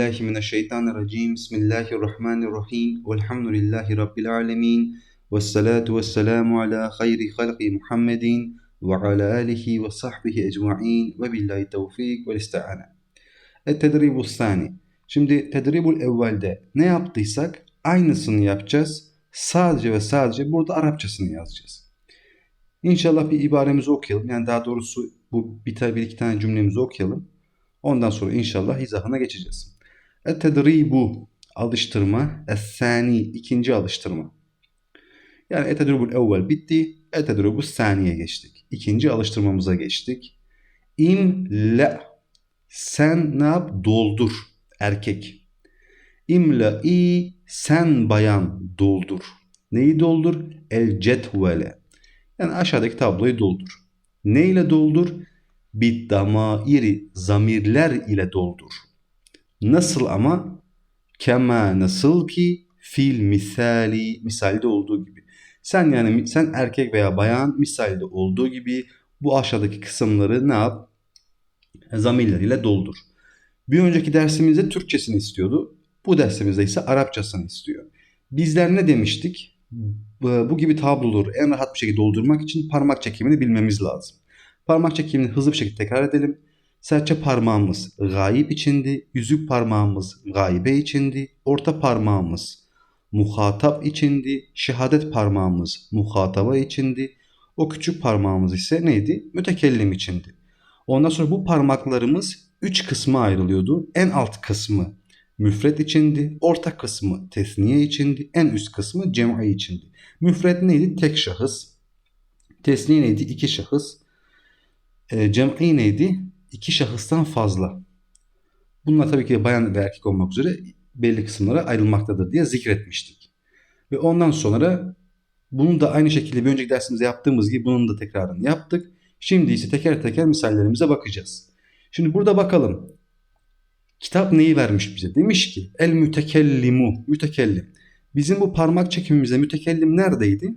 Billahi. Bismillahirrahmanirrahim. Velhamdülillahi rabbil alamin. Ves salatu ala hayri halqi Muhammedin ve ala alihi ve sahbihi ecmaîn ve billahi tevfik ve isti'ane. Et-tedribu sani. Şimdi tedribul evvelde ne yaptıysak aynısını yapacağız. Sadece ve sadece burada Arapçasını yazacağız. İnşallah bir ibaremizi okuyalım. Yani daha doğrusu bu bir, bir iki tane cümlemizi okuyalım. Ondan sonra inşallah izahına geçeceğiz. Et-tedribu alıştırma. Es-sani ikinci alıştırma. Yani et-tedribul evvel bitti. Et-tedribu saniye geçtik. İkinci alıştırmamıza geçtik. İmle sen ne yap? Doldur. Erkek. İmle-i sen bayan doldur. Neyi doldur? El cetvele. Yani aşağıdaki tabloyu doldur. Ne ile doldur? Bir damairi zamirler ile doldur. Nasıl ama? Kema nasıl ki fil misali misalde olduğu gibi. Sen yani sen erkek veya bayan misalde olduğu gibi bu aşağıdaki kısımları ne yap? Zamirler ile doldur. Bir önceki dersimizde Türkçesini istiyordu. Bu dersimizde ise Arapçasını istiyor. Bizler ne demiştik? Bu gibi tabloları en rahat bir şekilde doldurmak için parmak çekimini bilmemiz lazım. Parmak çekimini hızlı bir şekilde tekrar edelim. Serçe parmağımız gayip içindi, yüzük parmağımız gaybe içindi, orta parmağımız muhatap içindi, şehadet parmağımız muhataba içindi, o küçük parmağımız ise neydi? Mütekellim içindi. Ondan sonra bu parmaklarımız üç kısma ayrılıyordu. En alt kısmı müfret içindi, orta kısmı tesniye içindi, en üst kısmı cem'i içindi. Müfret neydi? Tek şahıs. Tesniye neydi? İki şahıs. E, cem'i neydi? İki şahıstan fazla. Bunlar tabii ki bayan ve erkek olmak üzere belli kısımlara ayrılmaktadır diye zikretmiştik. Ve ondan sonra bunu da aynı şekilde bir önceki dersimizde yaptığımız gibi bunun da tekrarını yaptık. Şimdi ise teker teker misallerimize bakacağız. Şimdi burada bakalım. Kitap neyi vermiş bize? Demiş ki el mütekellimu, mütekellim. Bizim bu parmak çekimimize mütekellim neredeydi?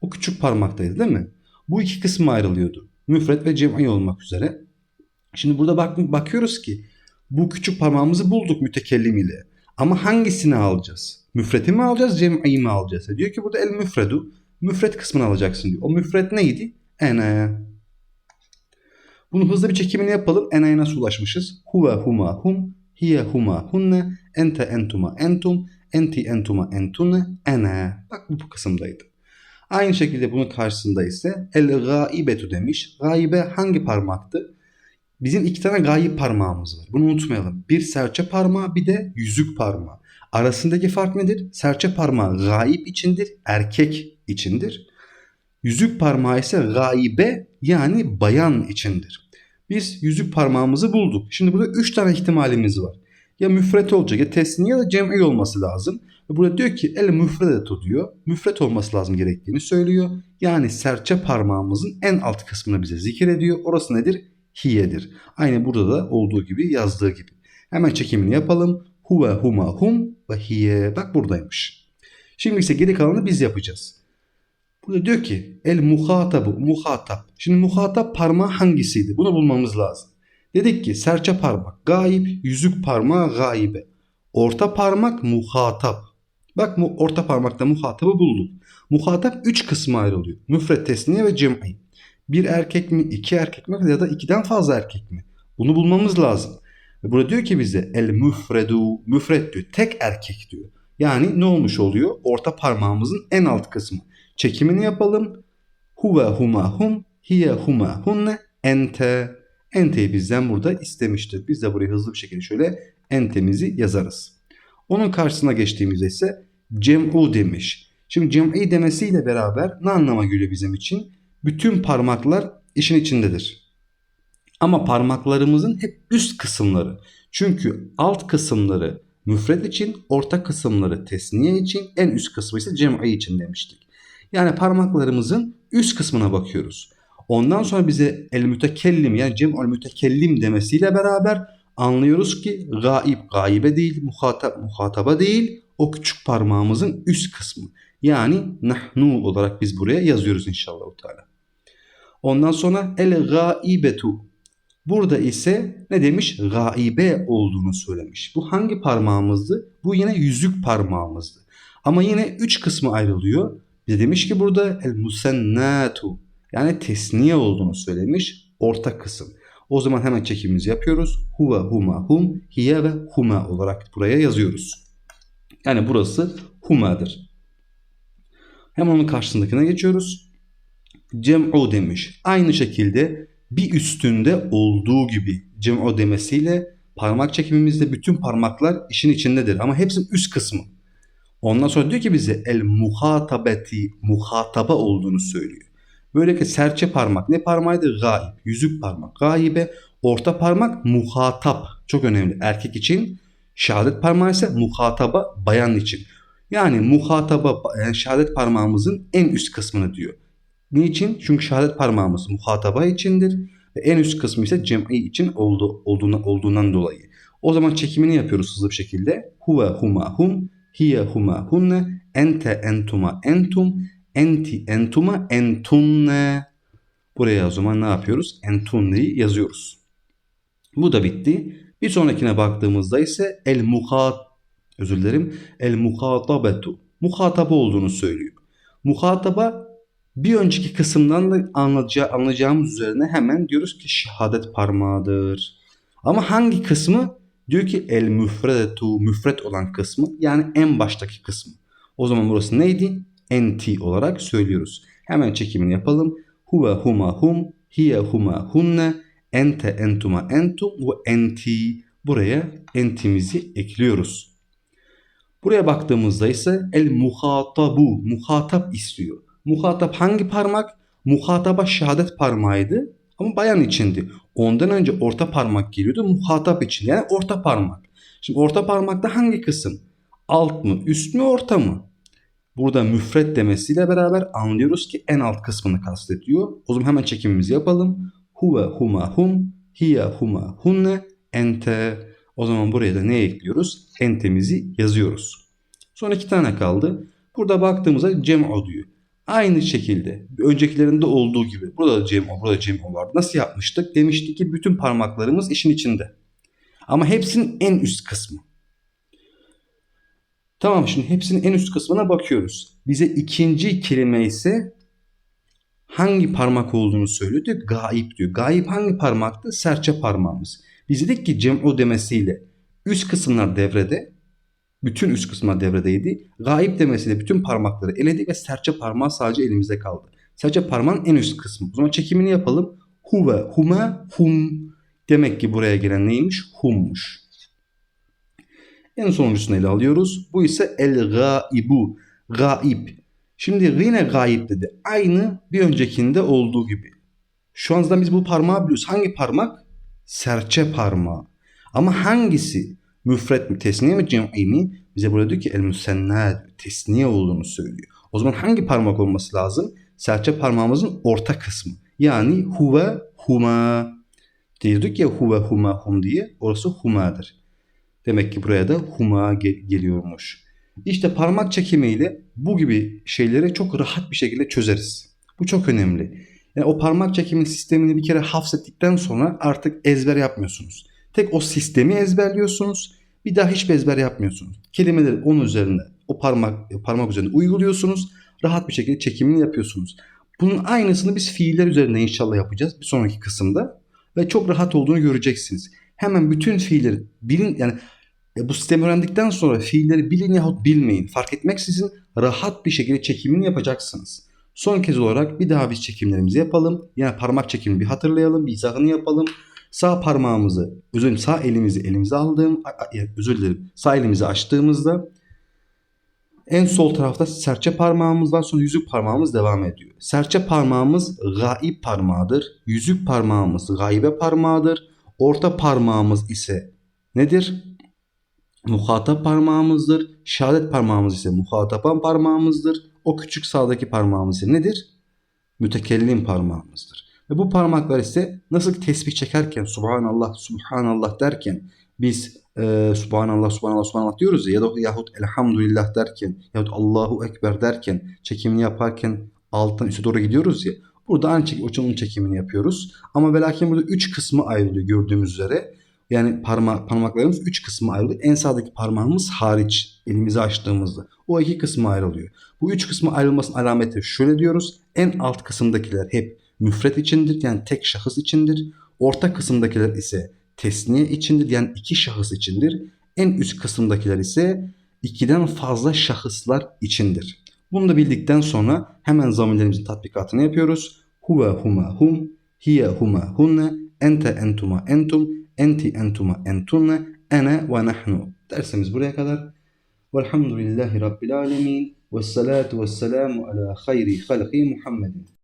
O küçük parmaktaydı değil mi? Bu iki kısma ayrılıyordu. Müfret ve cem'i olmak üzere. Şimdi burada bak bakıyoruz ki bu küçük parmağımızı bulduk mütekellim ile. Ama hangisini alacağız? Müfreti mi alacağız, cem'i mi alacağız? E diyor ki burada el müfredu. Müfret kısmını alacaksın diyor. O müfret neydi? Ene. Bunu hızlı bir çekimini yapalım. Ene'ye nasıl ulaşmışız? Huve huma hum, hiye huma hunne, ente entuma entum, enti entuma entunne, ene. Bak bu kısımdaydı. Aynı şekilde bunun karşısında ise el gaibetu demiş. Gaibe hangi parmaktı? Bizim iki tane gayip parmağımız var. Bunu unutmayalım. Bir serçe parmağı bir de yüzük parmağı. Arasındaki fark nedir? Serçe parmağı gayip içindir, erkek içindir. Yüzük parmağı ise gaibe yani bayan içindir. Biz yüzük parmağımızı bulduk. Şimdi burada üç tane ihtimalimiz var. Ya müfret olacak ya tesniye ya da cem'i olması lazım. Ve burada diyor ki el müfredetu diyor. Müfret olması lazım gerektiğini söylüyor. Yani serçe parmağımızın en alt kısmını bize zikir ediyor. Orası nedir? Hiyedir. Aynı burada da olduğu gibi yazdığı gibi. Hemen çekimini yapalım. Huve huma hum ve hiye. Bak buradaymış. Şimdi ise geri kalanı biz yapacağız. Burada diyor ki el muhatabu muhatap. Şimdi muhatap parmağı hangisiydi? Bunu bulmamız lazım. Dedik ki serçe parmak gayip, yüzük parmağı gaibe. Orta parmak muhatap. Bak orta parmakta muhatabı bulduk. Muhatap 3 kısma ayrılıyor. Müfret, tesniye ve cem'i. Bir erkek mi, iki erkek mi ya da ikiden fazla erkek mi? Bunu bulmamız lazım. Ve burada diyor ki bize el müfredu, müfret diyor. Tek erkek diyor. Yani ne olmuş oluyor? Orta parmağımızın en alt kısmı. Çekimini yapalım. Huve huma hum, hiye huma hunne, ente. Ente'yi bizden burada istemiştir. Biz de buraya hızlı bir şekilde şöyle entemizi yazarız. Onun karşısına geçtiğimizde ise cem'u demiş. Şimdi cem'i demesiyle beraber ne anlama geliyor bizim için? Bütün parmaklar işin içindedir. Ama parmaklarımızın hep üst kısımları. Çünkü alt kısımları müfret için, orta kısımları tesniye için, en üst kısmı ise cem'i için demiştik. Yani parmaklarımızın üst kısmına bakıyoruz. Ondan sonra bize el mütekellim yani cem'ül mütekellim demesiyle beraber anlıyoruz ki gaib gaibe değil, muhatap muhataba değil, o küçük parmağımızın üst kısmı. Yani nahnu olarak biz buraya yazıyoruz inşallah. Teala. Ondan sonra el gaibetu. Burada ise ne demiş? Gaibe olduğunu söylemiş. Bu hangi parmağımızdı? Bu yine yüzük parmağımızdı. Ama yine üç kısmı ayrılıyor. Bize demiş ki burada el musennatu yani tesniye olduğunu söylemiş. Orta kısım. O zaman hemen çekimimizi yapıyoruz. Huve, huma, hum, hiye ve huma olarak buraya yazıyoruz. Yani burası humadır. Hemen onun karşısındakine geçiyoruz. Cem'u demiş. Aynı şekilde bir üstünde olduğu gibi cem'u demesiyle parmak çekimimizde bütün parmaklar işin içindedir. Ama hepsinin üst kısmı. Ondan sonra diyor ki bize el muhatabeti muhataba olduğunu söylüyor. Böylelikle serçe parmak ne parmağıydı? Gaib. Yüzük parmak. Gaibe. Orta parmak muhatap. Çok önemli. Erkek için. Şehadet parmağı ise muhataba bayan için. Yani muhataba yani şehadet parmağımızın en üst kısmını diyor. Niçin? Çünkü şehadet parmağımız muhataba içindir ve en üst kısmı ise cem'i için oldu, olduğuna, olduğundan dolayı. O zaman çekimini yapıyoruz hızlı bir şekilde. Huve huma hum, hiye huma hunne, ente entuma entum, enti entuma entunne. Buraya o zaman ne yapıyoruz? Entunne'yi yazıyoruz. Bu da bitti. Bir sonrakine baktığımızda ise el muhat özür dilerim. El muhatabetu. Muhataba olduğunu söylüyor. Muhataba bir önceki kısımdan da anlayacağı, anlayacağımız üzerine hemen diyoruz ki şehadet parmağıdır. Ama hangi kısmı? Diyor ki el müfredetu, müfret olan kısmı yani en baştaki kısmı. O zaman burası neydi? Enti olarak söylüyoruz. Hemen çekimini yapalım. Huve huma hum, hiye huma hunne, ente entuma entum ve enti. Buraya entimizi ekliyoruz. Buraya baktığımızda ise el muhatabu, muhatap istiyor. Muhatap hangi parmak? Muhataba şehadet parmağıydı ama bayan içindi. Ondan önce orta parmak geliyordu muhatap için yani orta parmak. Şimdi orta parmakta hangi kısım? Alt mı, üst mü, orta mı? Burada müfret demesiyle beraber anlıyoruz ki en alt kısmını kastediyor. O zaman hemen çekimimizi yapalım. Huve huma hum, hiye huma hunne, ente. O zaman buraya da ne ekliyoruz? Entemizi yazıyoruz. Son iki tane kaldı. Burada baktığımızda cem'u diyor. Aynı şekilde öncekilerinde olduğu gibi burada da cem'u, burada cem'u vardı. Nasıl yapmıştık? Demiştik ki bütün parmaklarımız işin içinde. Ama hepsinin en üst kısmı. Tamam şimdi hepsinin en üst kısmına bakıyoruz. Bize ikinci kelime ise hangi parmak olduğunu söylüyor diyor. Gaip diyor. Gaip hangi parmaktı? Serçe parmağımız. Biz dedik ki cem'u demesiyle üst kısımlar devrede. Bütün üst kısımlar devredeydi. Gaip demesiyle bütün parmakları eledik ve serçe parmağı sadece elimizde kaldı. Serçe parmağın en üst kısmı. O zaman çekimini yapalım. Huve, hume, hum. Demek ki buraya gelen neymiş? Hummuş. En sonuncusunu ele alıyoruz. Bu ise el gaibu. Gaib. Şimdi yine gaib dedi. Aynı bir öncekinde olduğu gibi. Şu anda biz bu parmağı biliyoruz. Hangi parmak? Serçe parmağı. Ama hangisi? Müfret mi, tesniye mi, cem'i mi? Bize burada diyor ki el müsennad, tesniye olduğunu söylüyor. O zaman hangi parmak olması lazım? Serçe parmağımızın orta kısmı. Yani huve, huma. Diyorduk ya huve, huma, hum diye. Orası humadır. Demek ki buraya da huma gel- geliyormuş. İşte parmak çekimiyle bu gibi şeyleri çok rahat bir şekilde çözeriz. Bu çok önemli. Yani o parmak çekimi sistemini bir kere hafzettikten sonra artık ezber yapmıyorsunuz. Tek o sistemi ezberliyorsunuz. Bir daha hiçbir ezber yapmıyorsunuz. Kelimeleri onun üzerinde, o parmak parmak üzerinde uyguluyorsunuz. Rahat bir şekilde çekimini yapıyorsunuz. Bunun aynısını biz fiiller üzerinde inşallah yapacağız bir sonraki kısımda. Ve çok rahat olduğunu göreceksiniz. Hemen bütün fiilleri bilin yani e, bu sistemi öğrendikten sonra fiilleri bilin yahut bilmeyin fark etmeksizin rahat bir şekilde çekimini yapacaksınız. Son kez olarak bir daha biz çekimlerimizi yapalım. Yani parmak çekimini bir hatırlayalım, bir izahını yapalım. Sağ parmağımızı, özür sağ elimizi elimize aldığım, özür dilerim sağ elimizi açtığımızda en sol tarafta serçe parmağımız var sonra yüzük parmağımız devam ediyor. Serçe parmağımız gaib parmağıdır. Yüzük parmağımız gaybe parmağıdır. Orta parmağımız ise nedir? Muhatap parmağımızdır. Şehadet parmağımız ise muhatapan parmağımızdır. O küçük sağdaki parmağımız ise nedir? Mütekellim parmağımızdır. Ve bu parmaklar ise nasıl tesbih çekerken Subhanallah, Subhanallah derken biz e, Subhanallah, Subhanallah, Subhanallah diyoruz ya, ya da yahut Elhamdülillah derken yahut Allahu Ekber derken çekimini yaparken alttan üste doğru gidiyoruz ya Burada aynı şekilde çekimini yapıyoruz. Ama ve lakin burada 3 kısmı ayrılıyor gördüğümüz üzere. Yani parma, parmaklarımız 3 kısmı ayrılıyor. En sağdaki parmağımız hariç elimizi açtığımızda. O iki kısmı ayrılıyor. Bu üç kısmı ayrılmasının alameti şöyle diyoruz. En alt kısımdakiler hep müfret içindir yani tek şahıs içindir. Orta kısımdakiler ise tesniye içindir yani iki şahıs içindir. En üst kısımdakiler ise ikiden fazla şahıslar içindir. Bunu da bildikten sonra hemen zamirlerimizin tatbikatını yapıyoruz. Huve huma hum, hiye huma hunne, ente entuma entum, enti entuma entunne, ene ve nahnu. Dersimiz buraya kadar. Velhamdülillahi Rabbil alemin. Vessalatu vesselamu ala hayri halki Muhammedin.